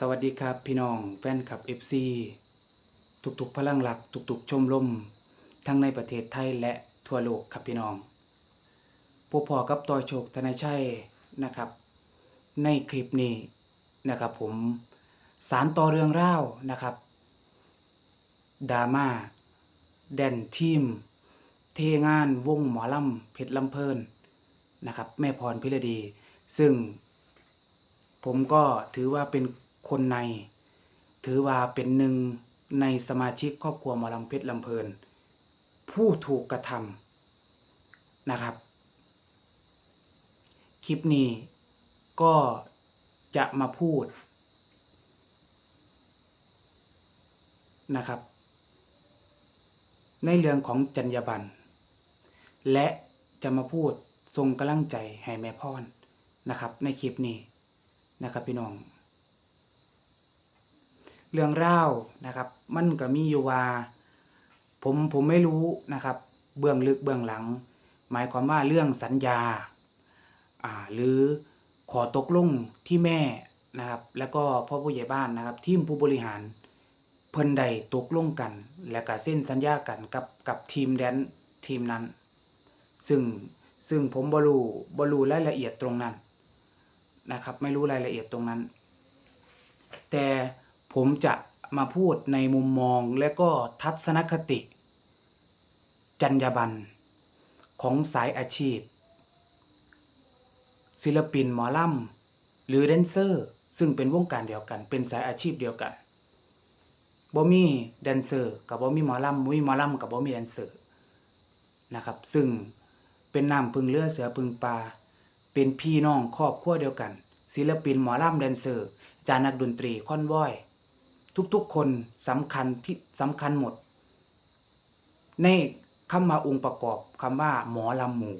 สวัสดีครับพี่น้องแฟนคลับ FC ทุกๆพลังหลักทุกๆชมรมทั้งในประเทศไทยและทั่วโลกครับพี่น้องพวกพอกับต่อยโชคธนายชัยนะครับ ในคลิปนี้นะครับผมสารต่อเรื่องเล่านะครับดราม่าแดนทีม เทงานวงหมอลำเพชรลำเพลินนะครับแม่พรพิรดี ซึ่งผมก็ถือว่าเป็น คนใน ถือว่าเป็นหนึ่งในสมาชิกครอบครัวหมอลำเพชรลำเพลิน ผู้ถูกกระทำนะครับ คลิปนี้ก็จะมาพูดนะครับ ในเรื่องของจรรยาบรรณและจะมาพูดทรงกำลังใจให้แม่พรนะครับ ในคลิปนี้นะครับพี่น้อง เรื่องเล่านะครับ มันก็มีอยู่ว่า ผมผมไม่รู้นะครับ เบื้องลึกเบื้องหลัง หมายความว่าเรื่องสัญญาอ่าหรือขอตกลงที่แม่นะครับ แล้วก็พ่อผู้ใหญ่บ้านนะครับทีมผู้บริหาร เพิ่นใดตกลงกัน และก็เส้นสัญญากันกับกับทีมแดนทีมนั้น ซึ่งซึ่งผมบรูบรูรายละเอียดตรงนั้นนะครับ ไม่รู้รายละเอียดตรงนั้น แต่ ผมจะมาพูดในมุมมองและก็ทัศนคติ จรรยาบรรณของสายอาชีพ ศิลปินหมอลำหรือแดนเซอร์ ซึ่งเป็นวงการเดียวกัน เป็นสายอาชีพเดียวกันบ่มีแดนเซอร์กับบ่มีหมอลำบ่มีหมอลำกับบ่มีแดนเซอร์นะครับ ซึ่งเป็นน้ำพึ่งเรือเสือพึ่งปลาเป็นพี่น้องครอบครัวเดียวกัน ศิลปินหมอลำแดนเซอร์จานักดนตรีคอนว้อย ทุกๆคนสำคัญที่สำคัญหมด ในคำมาองค์ประกอบคำว่า หมอลำหมู่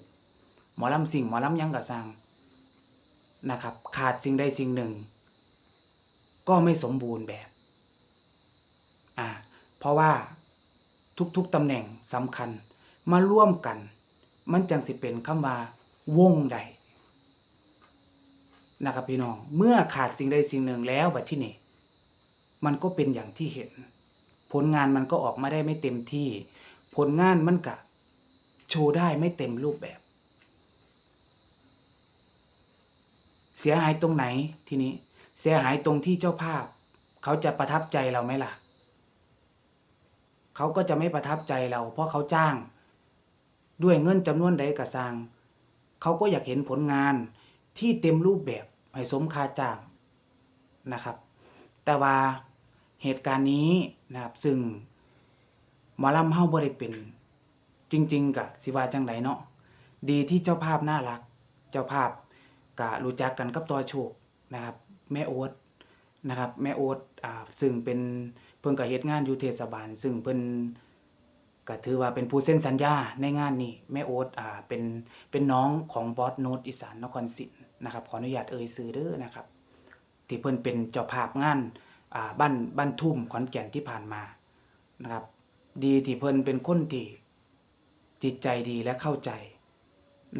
หมอลำสิ่งหมอลำยังกะสร้างนะครับ ขาดสิ่งใดสิ่งหนึ่ง ก็ไม่สมบูรณ์แบบอ่าเพราะว่าทุกๆตำแหน่งสำคัญมาร่วมกัน มันจังสิเป็นคำว่าวงใดนะครับพี่น้อง เมื่อขาดสิ่งใดสิ่งหนึ่งแล้วแบบที่นี่ มันก็เป็นอย่างที่เห็น ผลงานมันก็ออกมาได้ไม่เต็มที่ ผลงานมันกะโชว์ได้ไม่เต็มรูปแบบ เสียหายตรงไหนทีนี้ เสียหายตรงที่เจ้าภาพ เขาจะประทับใจเราไหมล่ะ เขาก็จะไม่ประทับใจเรา เพราะเขาจ้าง ด้วยเงินจำนวนใดกระสร้างเขาก็อยากเห็นผลงานที่เต็มรูปแบบให้สมค่าจ้างนะครับ แต่ว่าเหตุการณ์นี้นะครับ ซึ่งหมอลำเฮาบ่ได้เป็น จริง ๆกับสิว่าจังไดเนาะดีที่เจ้าภาพน่ารัก เจ้าภาพกะรู้จักกันกับตอโชคนะครับ แม่โอ๊ตนะครับ แม่โอ๊ตอ่าซึ่งเป็นเพิ่นก็เฮ็ดงานอยู่เทศบาล ซึ่งเพิ่นก็ถือว่าเป็นผู้เซ็นสัญญาในงานนี้แม่โอ๊ตอ่าเป็นเป็นน้องของบอสโนตอีสานนครศรีนะครับขออนุญาตเอ่ยชื่อเด้อนะครับ ที่เพิ่นเป็นเจ้าภาพงานบ้านบ้านทุ่มขอนแก่นที่ผ่านมานะครับ ดีที่เพิ่นเป็นคนที่จิตใจดีและเข้าใจ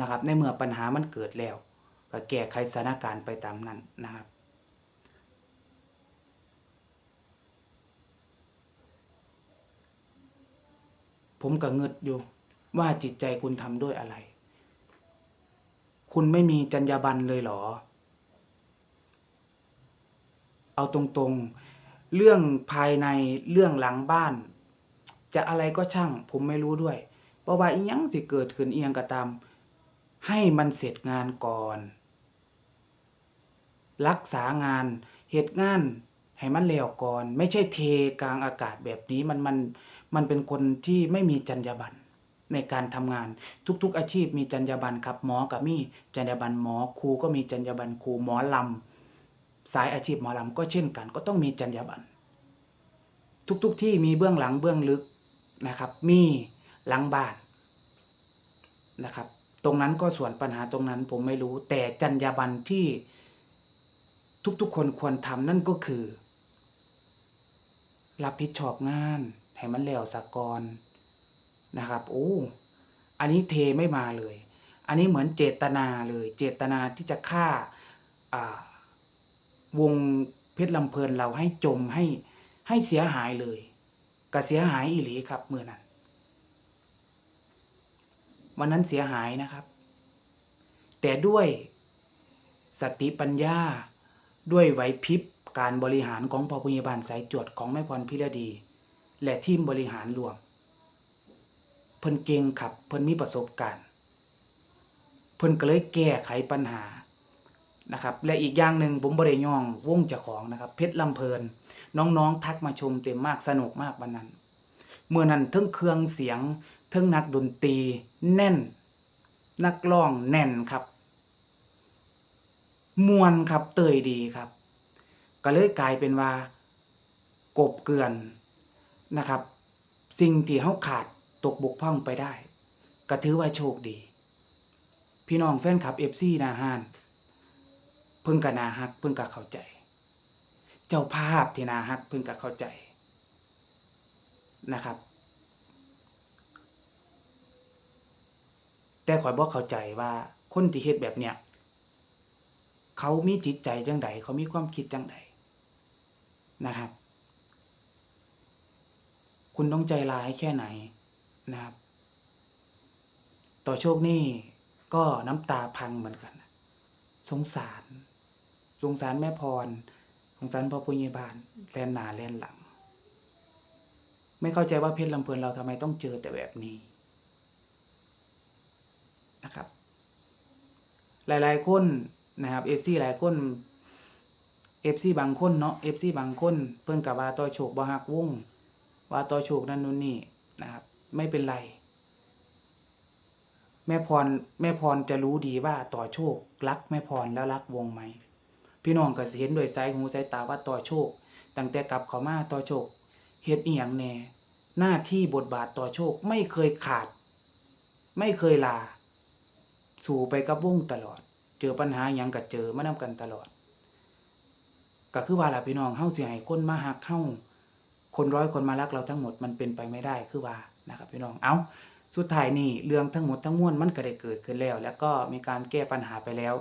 นะครับ ในเมื่อปัญหามันเกิดแล้ว ก็แก้ไขสถานการณ์ไปตามนั้นนะครับผมก็เงึดอยู่ว่าจิตใจคุณทำด้วยอะไร คุณไม่มีจรรยาบรรณเลยเหรอ เอาตรงๆ เรื่องภายในเรื่องหลังบ้าน จะอะไรก็ช่าง ผมไม่รู้ด้วยเพราะว่าอีหยังสิเกิดขึ้นเอียงก็ตาม ให้มันเสร็จงานก่อน รักษางานเหตุงานให้มันแล้วก่อน ไม่ใช่เทกลางอากาศแบบนี้มันมันมันเป็นคนที่ไม่มีจรรยาบรรณในการทำงานทุกๆอาชีพมีจรรยาบรรณครับหมอก็มีจรรยาบรรณหมอครูก็มีจรรยาบรรณครูหมอลำ สายอาชีพหมอลำก็เช่นกัน ก็ต้องมีจรรยาบรรณทุกๆที่มีเบื้องหลังเบื้องลึกนะครับ มีหลังบ้านนะครับ ตรงนั้นก็ส่วนปัญหาตรงนั้นผมไม่รู้ แต่จรรยาบรรณที่ทุกๆ คนควรทำนั่นก็คือ รับผิดชอบงานให้มันแล้วสะกอนนะครับโอ้อันนี้เทไม่มาเลย อันนี้เหมือนเจตนาเลย เจตนาที่จะฆ่าอ่า วงเพชรลำเพลินเราให้จมให้ให้เสียหายเลยก็เสียหายอีหลีครับเมื่อนั้น วันนั้นเสียหายนะครับ แต่ด้วยสติปัญญาด้วยไหวพริบการบริหารของพอพยาบาลสายจวดของแม่พรพิรดี และทีมบริหารรวม เพิ่นเก่งขับ เพิ่นมีประสบการณ์ เพิ่นก็เลยแก้ไขปัญหา นะครับและอีกอย่างหนึ่งผมบริยองวงเจ้าของนะครับ เพชรลำเพลิน น้องๆ ทักมาชมเต็มมากสนุกมากวันนั้นเมื่อนั้นทั้งเครื่องเสียงทั้งนักดนตรีแน่น นักร้องแน่นครับ มวนครับเตยดีครับ ก็เลยกลายเป็นว่ากบเกลื่อนนะครับ สิ่งที่เขาขาดตกบกพร่องไปได้ ก็ถือว่าโชคดี พี่น้องแฟนคลับเอฟซีนาฮาน เพิ่งกะนาฮักเพิ่งกะเข้าใจ เจ้าภาพที่นาฮักเพิ่งกะเข้าใจนะครับ แต่ข่อยบอกเข้าใจว่าคนที่เฮ็ดแบบเนี้ยเขามีจิตใจจังใดเขามีความคิดจังใดนะครับ คุณต้องใจร้ายแค่ไหนนะครับ ต่อโชคนี่ก็น้ำตาพังเหมือนกัน สงสาร งสารแม่พรสงสารพ่อปุญญบาลแลนหนาแลนหลัง ไม่เข้าใจว่าเพชรลำเพลินเราทำไมต้องเจอแต่แบบนี้นะครับ หลายๆคนนะครับเอฟซีหลายคนเอฟซีบางคนเนาะเอฟซีบางคน เพิ่นกับว่าต่อโชคบ่ฮักวงว่าต่อโชคนั่นนู่นนี่นะครับ ไม่เป็นไร แม่พรแม่พรจะรู้ดีว่าต่อโชครักแม่พรแล้วรักวงไหม พี่น้องก็สิเห็นโดวยสายหูสายตาว่าต่อโชค ตั้งแต่กลับเขามาต่อโชคเฮ็ดอีหยังแน่ หน้าที่บทบาทต่อโชคไม่เคยขาด ไม่เคยลา สู่ไปกับวงตลอด เจอปัญหาหยังก็เจอมานำกันตลอด ก็คือว่าล่ะพี่น้องเฮาสิให้คนมาฮักเฮาคนร้อยคนมารักเราทั้งหมดมันเป็นไปไม่ได้คือว่านะครับพี่น้องเอ้า สุดท้ายนี่เรื่องทั้งหมดทั้งมวลมันก็ได้เกิดขึ้นแล้ว แล้วก็มีการแก้ปัญหาไปแล้ว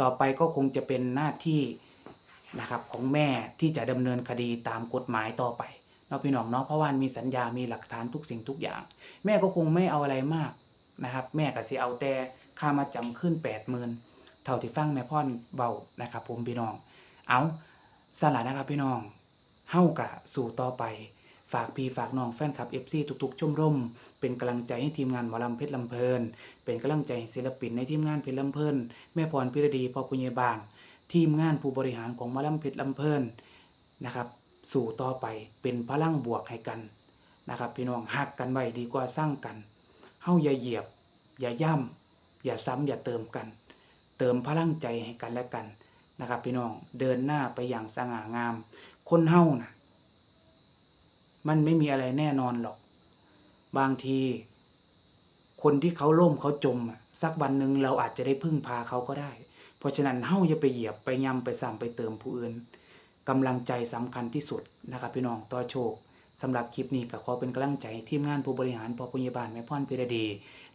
ต่อไปก็คงจะเป็นหน้าที่นะครับของแม่ที่จะดำเนินคดีตามกฎหมายต่อไปเนาะพี่น้องเนาะเพราะว่ามีสัญญามีหลักฐานทุกสิ่งทุกอย่าง แม่ก็คงไม่เอาอะไรมากนะครับ แม่ก็สิเอาแต่ค่ามาจำขึ้นแปดหมื่นเท่าที่ฟังแม่พ่อนเบานะครับผมพี่น้อง เอาสลัดนะครับพี่น้องเฮ้ากะสู่ต่อไป ฝากพี่ฝากน้องแฟนคลับ FC ทุกๆชมรม เป็นกำลังใจให้ทีมงานหมอลำเพชรลำเพลิน เป็นกำลังใจศิลปินในทีมงานเพชรลำเพลิน แม่พรพิรดีพ่อปุญญาบาล ทีมงานผู้บริหารของหมอลำเพชรลำเพลินนะครับ สู่ต่อไปเป็นพลังบวกให้กันนะครับพี่น้องหักกันไว้ดีกว่าสร้างกันเฮาอย่าเหยียบ อย่าย่ำอย่าซ้ำอย่าเติมกัน เติมพลังใจให้กันและกันนะครับพี่น้องเดินหน้าไปอย่างสง่างาม คนเฮานะ มันไม่มีอะไรแน่นอนหรอก บางที คนที่เขาล่มเขาจมอะสักวันหนึ่งเราอาจจะได้พึ่งพาเขาก็ได้ เพราะฉะนั้นเฮาอย่าไปเหยียบไปย่ำไปซ้ำไปเติมผู้อื่นกำลังใจสำคัญที่สุดนะครับพี่น้องต่อโชคสำหรับคลิปนี้ก็ขอเป็นกำลังใจทีมงานผู้บริหารพอพยาบาลแม่พ่อนพิรดี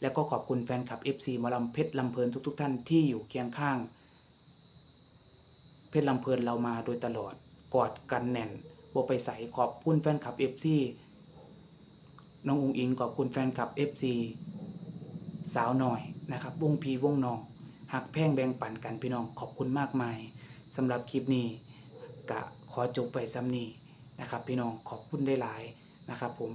แล้วก็ขอบคุณแฟนคลับ FC มอลำเพชรลำเพลินทุก ๆ ท่านที่อยู่เคียงข้าง เพชรลำเพลินเรามาโดยตลอดกอดกันแน่น บไปใส่ขอบคุณแฟนคลับ FC น้องอุงอิงขอบคุณแฟนคลับ FC สาวหน่อยนะครับวงพีวงน้องหักแพ่งแบ่งปันกันพี่น้องขอบคุณมากมายสำหรับคลิปนี้กะขอจบไปซ้ำนี้นะครับ พี่น้องขอบคุณได้หลายนะครับผม